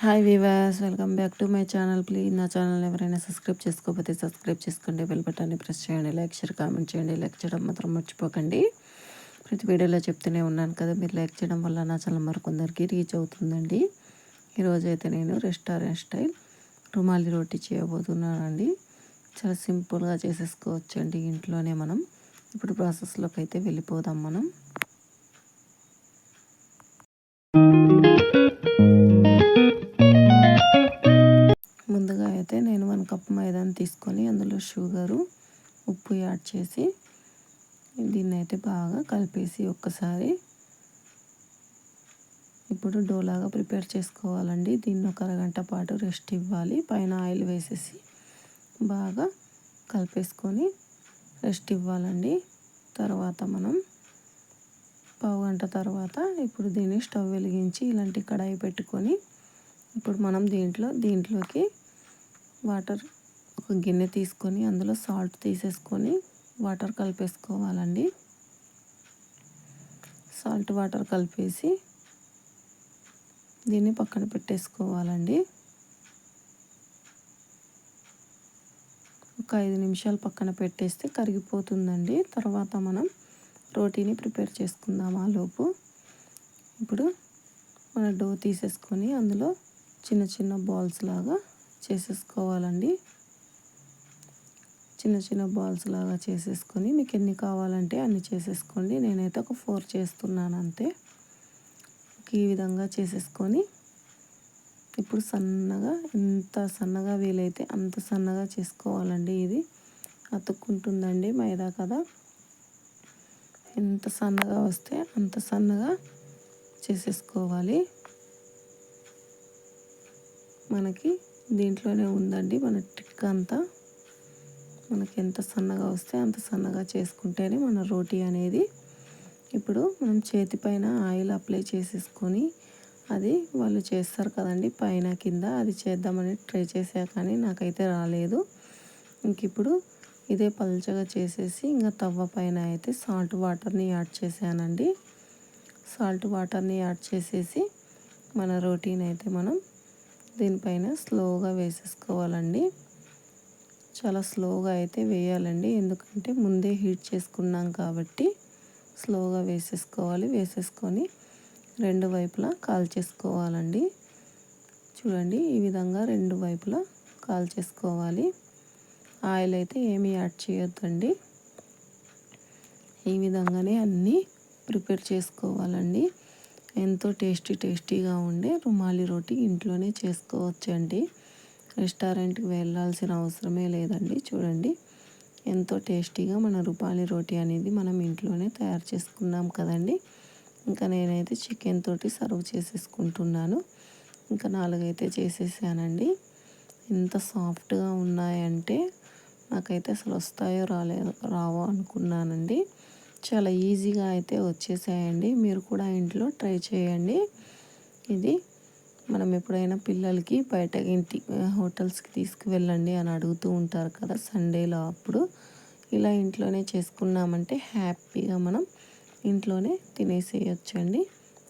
Hi viewers welcome back to my channel please నా channel ఎవరైనా subscribe చేసుకోకపోతే subscribe చేసుకోండి బెల్ బటన్ని ప్రెస్ చేయండి. లైక్ షేర్ కామెంట్ చేయండి. లైక్ చేయడం మాత్రం మర్చిపోకండి. ప్రతి వీడియోలో చెప్తూనే ఉన్నాను కదా మీరు లైక్ చేయడం వల్ల నా ఛానల్ మరికొందరికి రీచ్ అవుతుందండి. ఈరోజు అయితే నేను రెస్టారెంట్ స్టైల్ రుమాలి రోటీ చేయబోతున్నానండి. చాలా సింపుల్గా చేసేసుకోవచ్చండి ఇంట్లోనే మనం. ఇప్పుడు ప్రాసెస్లోకి అయితే వెళ్ళిపోదాం మనం. కప్ మైదాని తీసుకొని అందులో షుగరు ఉప్పు యాడ్ చేసి దీన్ని అయితే బాగా కలిపేసి ఒక్కసారి ఇప్పుడు డోలాగా ప్రిపేర్ చేసుకోవాలండి. దీన్ని ఒక అరగంట పాటు రెస్ట్ ఇవ్వాలి. పైన ఆయిల్ వేసేసి బాగా కలిపేసుకొని రెస్ట్ ఇవ్వాలండి. తర్వాత మనం పావు గంట తర్వాత ఇప్పుడు దీన్ని స్టవ్ వెలిగించి ఇలాంటి కడాయి పెట్టుకొని ఇప్పుడు మనం దీంట్లో దీంట్లోకి వాటర్ ఒక గిన్నె తీసుకొని అందులో సాల్ట్ తీసేసుకొని వాటర్ కలిపేసుకోవాలండి. సాల్ట్ వాటర్ కలిపేసి దీన్ని పక్కన పెట్టేసుకోవాలండి. ఒక ఐదు నిమిషాలు పక్కన పెట్టేస్తే కరిగిపోతుందండి. తర్వాత మనం రోటీని ప్రిపేర్ చేసుకుందాం ఆ లోపు. ఇప్పుడు మన డో తీసేసుకొని అందులో చిన్న చిన్న బాల్స్ లాగా చేసేసుకోవాలండి. చిన్న చిన్న బాల్స్ లాగా చేసేసుకొని మీకు ఎన్ని కావాలంటే అన్ని చేసేసుకోండి. నేనైతే ఒక ఫోర్ చేస్తున్నాను అంతే. ఈ విధంగా చేసేసుకొని ఇప్పుడు సన్నగా ఎంత సన్నగా వీలైతే అంత సన్నగా చేసుకోవాలండి ఇది. అతుక్కుంటుందండి మైదా కదా. ఎంత సన్నగా వస్తే అంత సన్నగా చేసేసుకోవాలి. మనకి దీంట్లోనే ఉందండి మన ట్రిక్ అంతా. మనకి ఎంత సన్నగా వస్తే అంత సన్నగా చేసుకుంటేనే మన రోటీ అనేది ఇప్పుడు మనం చేతిపైన ఆయిల్ అప్లై చేసేసుకొని అది వాళ్ళు చేస్తారు కదండి పైన కింద. అది చేద్దామని ట్రై చేసా కానీ నాకైతే రాలేదు. ఇంక ఇప్పుడు ఇదే పల్చగా చేసేసి ఇంకా తవ్వ పైన అయితే సాల్ట్ వాటర్ని యాడ్ చేశానండి. సాల్ట్ వాటర్ని యాడ్ చేసేసి మన రోటీని అయితే మనం దీనిపైన స్లోగా వేసేసుకోవాలండి. చాలా స్లోగా అయితే వేయాలండి. ఎందుకంటే ముందే హీట్ చేసుకున్నాం కాబట్టి స్లోగా వేసేసుకోవాలి. వేసేసుకొని రెండు వైపులా కాల్ చేసుకోవాలండి. చూడండి ఈ విధంగా రెండు వైపులా కాల్ చేసుకోవాలి. ఆయిల్ అయితే ఏమీ యాడ్ చేయొద్దండి. ఈ విధంగానే అన్నీ ప్రిపేర్ చేసుకోవాలండి. ఎంతో టేస్టీ టేస్టీగా ఉండే రుమాలి రోటీ ఇంట్లోనే చేసుకోవచ్చండి. రెస్టారెంట్కి వెళ్ళాల్సిన అవసరమే లేదండి. చూడండి. ఎంతో టేస్టీగా మన రూపాలి రోటీ అనేది మనం ఇంట్లోనే తయారు చేసుకున్నాం కదండి. ఇంకా నేనైతే చికెన్ తోటి సర్వ్ చేసేసుకుంటున్నాను. ఇంకా నాలుగైతే చేసేసానండి. ఎంత సాఫ్ట్గా ఉన్నాయంటే నాకైతే అసలు వస్తాయో రాలేదో రావో అనుకున్నానండి. చాలా ఈజీగా అయితే వచ్చేసాయండి. మీరు కూడా ఇంట్లో ట్రై చేయండి. ఇది మనం ఎప్పుడైనా పిల్లలకి బయట ఇంటి హోటల్స్కి తీసుకువెళ్ళండి అని అడుగుతూ ఉంటారు కదా సండేలో అప్పుడు. ఇలా ఇంట్లోనే చేసుకున్నామంటే హ్యాపీగా మనం ఇంట్లోనే తినేసేయచ్చండి.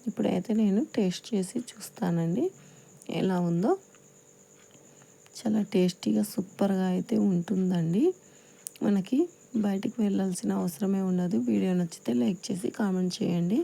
ఇప్పుడైతే నేను టేస్ట్ చేసి చూస్తానండి. ఎలా ఉందో. చాలా టేస్టీగా సూపర్గా అయితే ఉంటుందండి. మనకి బయటికి వెళ్ళాల్సిన అవసరమే ఉండదు. వీడియో నచ్చితే లైక్ చేసి కామెంట్ చేయండి.